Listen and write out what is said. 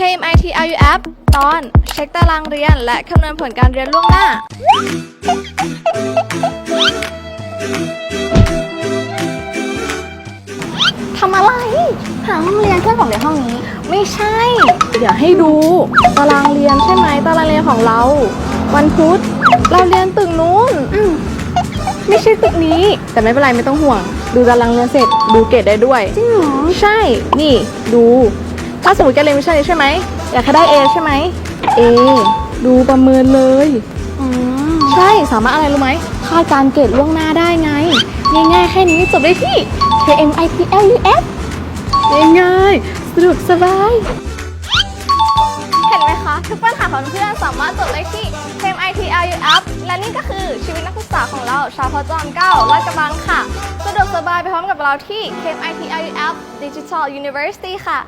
KMIT IU App ตอนเช็คตารางเรียน และคำนวณผลการเรียนล่วงหน้า ทำอะไร หาห้องเรียนแค่ของในห้องนี้ ไม่ใช่ เดี๋ยวให้ดู ตารางเรียนใช่ไหมตารางเรียนของเรา วันพุธเราเรียนตึกนู้นอืมไม่ใช่ตึกนี้ แต่ไม่เป็นไรไม่ต้องห่วง ดูตารางเรียนเสร็จดูเกรดได้ด้วย จริงเหรอ ใช่ นี่ดู ถ้าสมมติแกเรียนวิชานี้ใช่ไหม อยากให้ได้ A ใช่ไหม A ดูประเมินเลยอืมใช่สามารถอะไรรู้ไหมคาดการณ์เกรดล่วงหน้าได้ไง ง่ายๆแค่นี้จบได้ที่ KMIT LUS ง่ายๆสะดวกสบาย เห็นไหมคะ ทุกปัญหาของเพื่อนสามารถจบได้ที่ KMIT LU App และนี่ก็คือชีวิตนักศึกษาของเราชาวพจอมเกล้าลาดกระบังค่ะ สะดวกสบายไปพร้อมกับเราที่ KMIT LU App Digital University ค่ะ